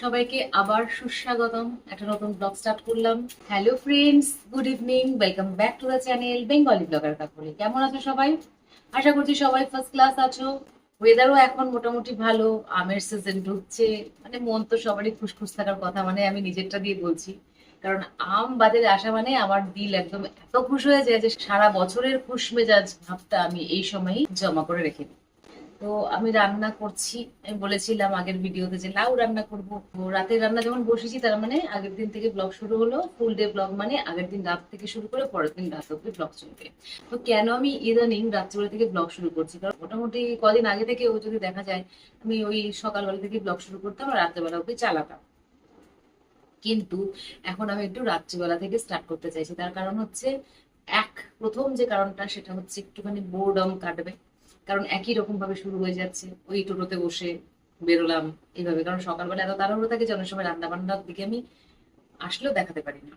সবাইকে আবার সুস্বাগতম। একটা নতুন ব্লগ স্টার্ট করলাম। Hello friends good evening welcome back to the channel Bengali blogger Kakuli. কেমন আছো সবাই? আশা করছি সবাই ফার্স্ট ক্লাস আছো। ওয়েদারও এখন মোটামুটি ভালো, আমের সিজন ঢুকছে। মানে মন তো সবারই খুশখুশ থাকার কথা মানে আমি নিজেরটা দিয়ে বলছি। কারণ আম বাজারে আসা মানে আমার দিল একদম এত খুশ হয়ে যায় যে সারা বছরের খুশ মেজাজ ভাবটা আমি এই সময়ই জমা করে রেখে দিই। তো আমি রান্না করছি। আমি বলেছিলাম আগের ভিডিওতে যে লাউ রান্না করব। রাতের রান্না যখন বসেছি, তার মানে আগের দিন থেকে ব্লগ শুরু হলো। ফুল ডে ব্লগ মানে আগের দিন রাত থেকে শুরু করে পরের দিন রাত অব্দি ব্লগ চলবে। তো কেন আমি ইদানিং রাত্রিবেলা থেকে ব্লগ শুরু করছি? কারণ মোটামুটি কদিন আগে থেকে ও যদি দেখা যায়, আমি ওই সকালবেলা থেকে ব্লগ শুরু করতাম আর রাত্রেবেলা অব্দি চালাতাম। কিন্তু এখন আমি একটু রাত্রিবেলা থেকে স্টার্ট করতে চাইছি। তার কারণ হচ্ছে, এক, প্রথম যে কারণটা, সেটা হচ্ছে একটুখানি বোর্ডম কাটবে। কারণ একই রকম ভাবে শুরু হয়ে যাচ্ছে। ওই টোটোতে বসে বেরোলাম এইভাবে কারণ সকালবেলা এত তাড়াহুড়ো থাকে যে অনেক সময় রান্না বান্নার দিকে আমি আসলেও দেখাতে পারি না।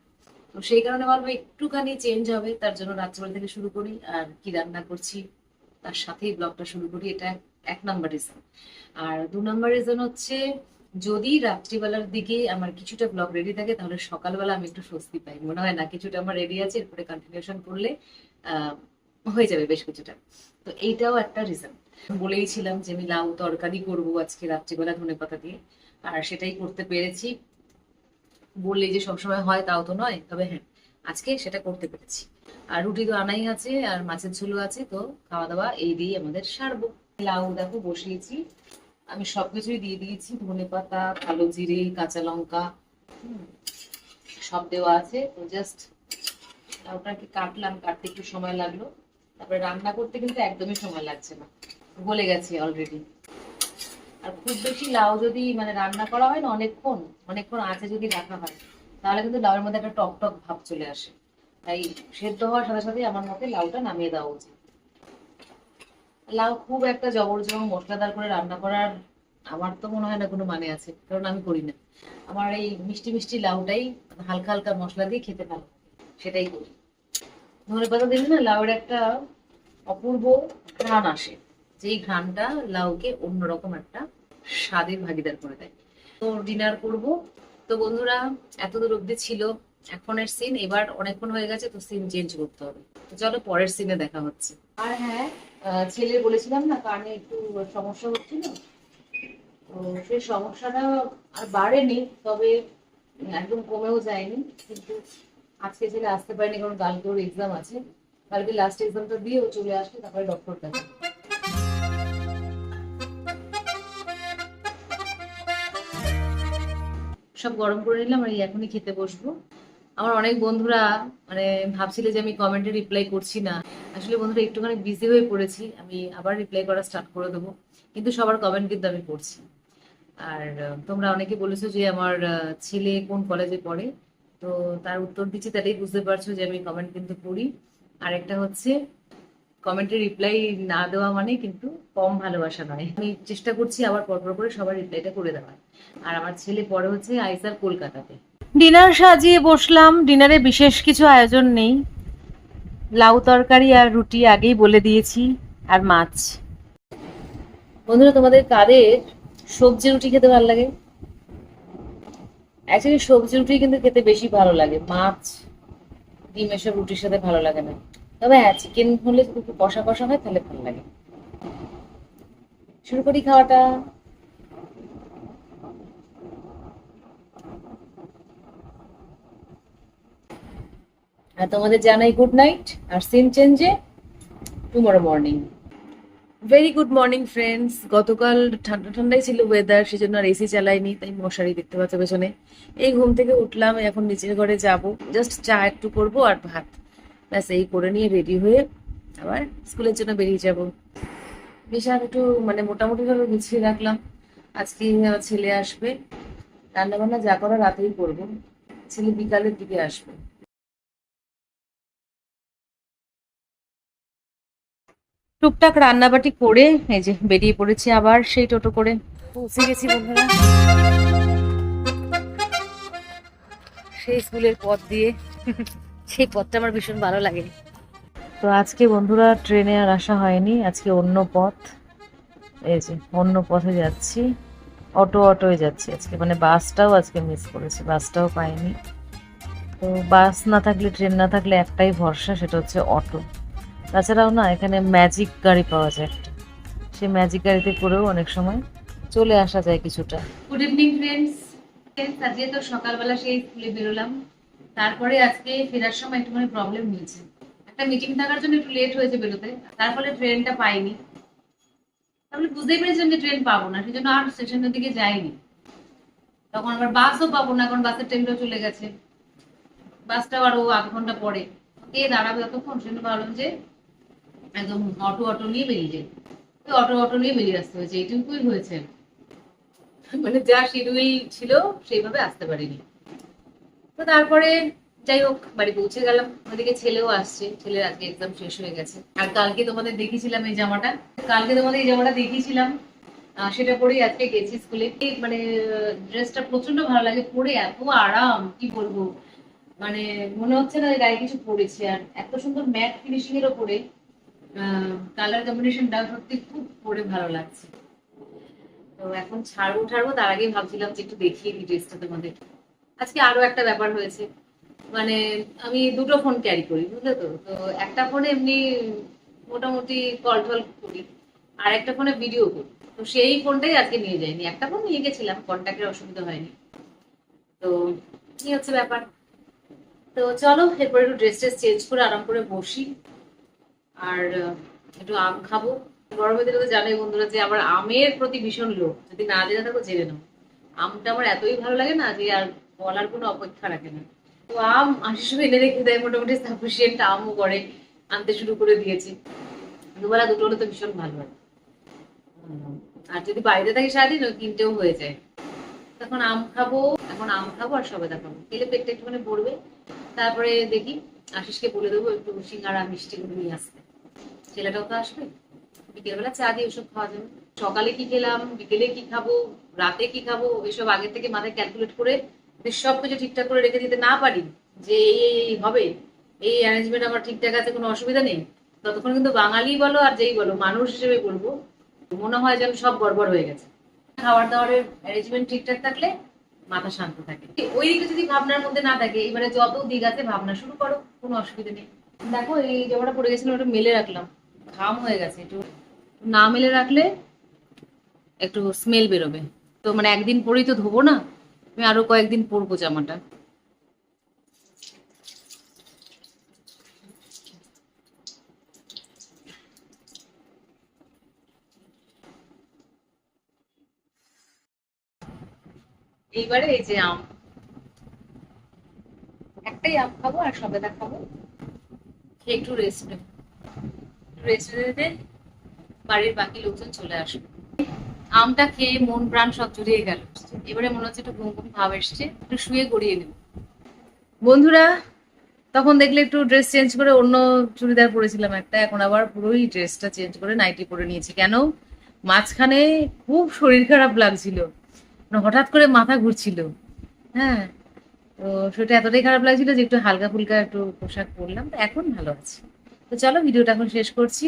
তো সেই কারণে ভাববো একটুখানি চেঞ্জ হবে, তার জন্য রাত্রিবেলা থেকে শুরু করি আর কি রান্না করছি, তার সাথেই ব্লগটা শুরু করি, এটা এক নাম্বার রিজন আর দু নাম্বার রিজন হচ্ছে, যদি রাত্রিবেলার দিকে আমার কিছুটা ব্লগ রেডি থাকে, তাহলে সকালবেলা আমি একটু স্বস্তি পাই। মনে হয় না কিছুটা আমার রেডি আছে, এরপরে কন্টিনিউশন করলে হয়ে যাবে বেশ কিছুটা। তো এইটাও একটা রিজন বলেইছিলাম যে আমি লাউ তরকারি করব আজকে রাত্রিবেলা ধনে পাতা দিয়ে। আর সেটাই করতে পেরেছি। বললে যে সবসময় হয় তাও তো নয়, তবে হ্যাঁ আজকে সেটা করতে পেরেছি। আর রুটি তো আনাই আছে, আর মাছের ঝোলও আছে, তো খাওয়া দাওয়া এই দিয়ে আমাদের সারবো। লাউ দেখো বসিয়েছি, আমি সবকিছুই দিয়ে দিয়েছি। ধনে পাতা, কালো জিরে, কাঁচা লঙ্কা সব দেওয়া আছে। তো জাস্ট লাউটাকে কাটলাম, কাটতে একটু সময় লাগল। তারপরে রান্না করতে কিন্তু একদমই সময় লাগছে না। গলে গেছে অলরেডি আর খুব বেশি লাউ যদি মানে রান্না করা হয় না, অনেকক্ষণ অনেকক্ষণ আছে যদি রাখা হয়, তাহলে কিন্তু লাউয়ের মধ্যে একটা টক টক ভাব চলে আসে। তাই সেদ্ধ হওয়ার সাথে সাথে আমার মতে লাউটা নামিয়ে দেওয়া উচিত। লাউ খুব একটা জবরজং মশলাদার করে রান্না করার আমার তো মনে হয় না কোনো মানে আছে, কারণ আমি করি না। আমার এই মিষ্টি মিষ্টি লাউটাই হালকা হালকা মশলা দিয়ে খেতে ভালো সেটাই করি। ধনে পাতা দিলে না লাউয়ের একটা অপূর্ব ঘ্রাণ আসে। যেই ঘ্রাণটা লাউকে অন্যরকম একটা স্বাদের ভাগিদার করে দেয়। তো ডিনার করব। তো বন্ধুরা এত দূর অব্দি ছিল এখনের সিন। এবার অনেকক্ষণ হয়ে গেছে, তো সিন চেঞ্জ করতে হবে। তো চলো পরের সিনে দেখা হচ্ছে। আর হ্যাঁ ছেলে বলেছিলাম না, কানে একটু সমস্যা হচ্ছিল? তো সেই সমস্যাটা আর বাড়েনি, তবে একদম কমেও যায়নি। কিন্তু আজকে ছেলে আসতে পারেনি, কারণ কালকে ওর এক্সাম আছে। কালকে লাস্ট এক্সামটা দিয়ে ও চলে আসলে তারপরে ডক্টর কাছে সব গরম করে নিলাম আর এখনই খেতে বসবো। আমার অনেক বন্ধুরা মানে ভাবছিলে যে আমি কমেন্টে রিপ্লাই করছি না। আসলে বন্ধুরা, একটুখানি বিজি হয়ে পড়েছি, আমি আবার রিপ্লাই করা স্টার্ট করে দেবো। কিন্তু সবার কমেন্ট কিন্তু আমি পড়ছি আর তোমরা অনেকে বলেছ যে আমার ছেলে কোন কলেজে পড়ে? তো তার উত্তর দিচ্ছি তাতেই বুঝতে পারছ যে আমি কমেন্ট কিন্তু পড়ি। আর একটা হচ্ছে কমেন্টের রিপ্লাই না দেওয়া মানে কিন্তু কম ভালোবাসা নয়। আমি চেষ্টা করছি আবার পরপর করে সবার রিপ্লাইটা করে দেওয়ার। আর আমার ছেলে পরে হচ্ছে আইসার কলকাতাতে। ডিনার সাজিয়ে বসলাম ডিনারে বিশেষ কিছু আয়োজন নেই। লাউ তরকারি আর রুটি আগেই বলে দিয়েছি আর মাছ। বন্ধুরা তোমাদের কাদের সবজি রুটি খেতে ভালো লাগে? অ্যাকচুয়ালি সবজি রুটি কিন্তু খেতে বেশি ভালো লাগে। মাছ, ডিম এসব রুটির সাথে ভালো লাগে না। তবে হ্যাঁ চিকেন হলে একটু কষা কষা হয়, তাহলে ভালো লাগে। শুরু করি খাওয়াটা। আর তোমাদের জানাই গুড নাইট আর scene চেঞ্জে tomorrow morning very good morning friends গতকাল ঠান্ডা ঠান্ডাই ছিল ওয়েদার সেজন্য আর এসি চালাইনি, তাই মশারি দেখতে পাচ্ছ পেছনে। এই ঘুম থেকে উঠলাম এখন নিচের ঘরে যাব। জাস্ট চা একটু করব আর ভাত। ব্যাস, এই করে নিয়ে রেডি হয়ে আবার স্কুলের জন্য বেরিয়ে যাব। বিশাল একটু মানে মোটামুটি ভাবে গুছিয়ে রাখলাম। আজকে আমার ছেলে আসবে। রান্না বান্না যা করা রাতেই করব। ছেলে বিকালের দিকে আসবে। টুকটাক রান্নাবাটি করে এই যে বেরিয়ে পড়েছি আবার সেই টোটো করে। পৌঁছে গেছি বন্ধুরা। সেই স্কুলের পথ দিয়ে। সেই পথটা আমার ভীষণ ভালো লাগে। তো আজকে বন্ধুরা ট্রেনে আর আসা হয়নি আজকে অন্য পথ। এই যে অন্য পথে যাচ্ছি অটো অটোয় যাচ্ছি আজকে। মানে বাসটাও আজকে মিস করেছি বাসটাও পাইনি। তো বাস না থাকলে ট্রেন না থাকলে একটাই ভরসা সেটা হচ্ছে অটো। তাছাড়াও না, এখানে ম্যাজিক গাড়ি পাওয়া যায়। সেই ম্যাজিক গাড়িতে করেও অনেক সময় চলে আসা যায় কিছুটা। গুড ইভিনিং ফ্রেন্ডস আজকে তো সকালবেলা সেই স্কুলে বেরোলাম। তারপরে আজকে ফেরার সময় একটুখানি প্রবলেম হয়েছে। একটা মিটিং থাকার জন্য একটু লেট হয়েছে বেরোতে, তার ফলে ট্রেনটা পাইনি। তাহলে বুঝতেই পেরেছিলাম যে ট্রেন পাবো না সেই জন্য আর স্টেশনের দিকে যাইনি। তখন আবার বাসও পাবো না, কারণ বাসের ট্রেনটাও চলে গেছে। বাসটা আরও আধ ঘণ্টা পরে। কে দাঁড়াবে ততক্ষণ সেজন্য ভাবলাম যে একদম অটো অটো নিয়ে বেরিয়ে যাই। অটো অটো নিয়ে বেরিয়ে আসতে হয়েছে, এইটুকুই হয়েছে। মানে যা শিডিউল ছিল, সেইভাবে আসতে পারিনি। তো তারপরে যাই হোক, বাড়ি পৌঁছে গেলাম। ওদিকে ছেলেও আসছে, ছেলের আজকে এক্সাম শেষ হয়ে গেছে। আর কালকে তোমাদের দেখিয়েছিলাম এই জামাটা। কালকে তোমাদের এই জামাটা দেখিয়েছিলাম। সেটা পরেই আজকে গেছি স্কুলে মানে ড্রেসটা প্রচণ্ড ভালো লাগে, পরে এত আরাম, কি বলব? মানে মনে হচ্ছে না গায়ে কিছু পরেছে আর এত সুন্দর ম্যাট ফিনিশিং এর ওপরে। কালার কম্বিনেশনটা সত্যি খুব পরে ভালো লাগছে। তো এখন ছাড়বো ছাড়বো, তার আগেই ভাবছিলাম যে একটু দেখিয়ে দিই ড্রেসটা তোমাদের। আজকে আরও একটা ব্যাপার হয়েছে। মানে আমি দুটো ফোন ক্যারি করি, বুঝলে তো? তো একটা ফোনে এমনি মোটামুটি কল টল করি, আর একটা ফোনে ভিডিও করি। তো সেই ফোনটাই আজকে নিয়ে যাইনি। একটা ফোন নিয়ে গেছিলাম কন্ট্যাক্টের অসুবিধা হয়নি। তো কি হচ্ছে ব্যাপার। তো চলো, এরপর একটু ড্রেস ট্রেস চেঞ্জ করে আরাম করে বসি। আর একটু আম খাব। গরমের দিনে তো জানোই বন্ধুরা যে আমার আমের প্রতি ভীষণ লোভ। যদি না জেনে থাকো, জেনে নাও। আমটা আমার এতই ভালো লাগে না যে আর বলার কোনো অপেক্ষা রাখে না। তো আম সময় এনে রেখে দেয়, মোটামুটি সাফিসিয়েন্ট আমও করে, আনতে শুরু করে দিয়েছি। দুবেলা দুটো হলে তো ভীষণ ভালো হয় আর যদি বাইরে থাকি সারাদিন, ওই কিনতেও হয়ে যায়। তখন আম খাব, এখন আম খাব আর সবেদা খাব। খেলে পেটটা একটুখানি ভরবে। তারপরে দেখি, আশিসকে বলে দেবো, একটু সিঙ্গারা মিষ্টি করে নিয়ে আসতে। ছেলেটাও তো আসবে। বিকেলবেলা চা দিয়ে ওসব খাওয়া যাবে। সকালে কি খেলাম, বিকেলে কি খাব, রাতে কি খাব, এসব আগের থেকে মাথায় ক্যালকুলেট করে সব কিছু ঠিকঠাক করে রেখে দিতে না পারি যে এই হবে। এই অ্যারেঞ্জমেন্ট আমার ঠিকঠাক আছে, কোনো অসুবিধা নেই। ততক্ষণ কিন্তু বাঙালি বলো আর যেই বলো, মানুষ হিসেবে বলব, মনে হয় যেন সব গড়বড় হয়ে গেছে। খাবার দাবারের অ্যারেঞ্জমেন্ট ঠিকঠাক থাকলে মাথা শান্ত থাকে। ওই দিকে যদি ভাবনার মধ্যে না থাকে, এবারে যত দিক আছে ভাবনা শুরু করো, কোনো অসুবিধা নেই। দেখো এই জামাটা পড়ে গেছিলাম ওটা মেলে রাখলাম। ঘাম হয়ে গেছে, একটু না মেলে রাখলে একটু স্মেল বেরোবে। তো মানে একদিন পরেই তো ধোবো না, আমি আরও কয়েকদিন পরবো জামাটা। এইবারে এই যে আম। একটাই আম খাব আর সবেদা খাব। একটু রেস্ট নেব। রেস্ট বাড়ির বাকি লোকজন চলে আসবে আমটা খেয়ে মন প্রাণ সব জুড়িয়ে গেল। এবারে মনে হচ্ছে একটু ঘুম ঘুম ভাব এসছে, একটু শুয়ে গড়িয়ে নেব। বন্ধুরা, তখন দেখলে একটু ড্রেস চেঞ্জ করে অন্য চুড়িদার পরেছিলাম একটা, এখন আবার পুরোই ড্রেসটা চেঞ্জ করে নাইটি পরে নিয়েছি। কেন? মাঝখানে খুব শরীর খারাপ লাগছিল। মানে হঠাৎ করে মাথা ঘুরছিল। হ্যাঁ তো সেটা এতটাই খারাপ লাগছিল যে একটু হালকা ফুলকা একটু পোশাক পরলাম, তো এখন ভালো আছে। তো চলো ভিডিওটা এখন শেষ করছি।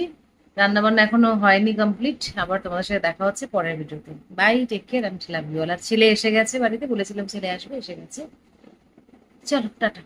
রান্না বান্না এখনও হয়নি কমপ্লিট আবার তোমাদের সাথে দেখা হচ্ছে পরের ভিডিওতে। বাই টেক কেয়ার আমি ছিলাম আর ছেলে এসে গেছে বাড়িতে, বলেছিলাম ছেলে আসবে, এসে গেছে। চলো, টাটা।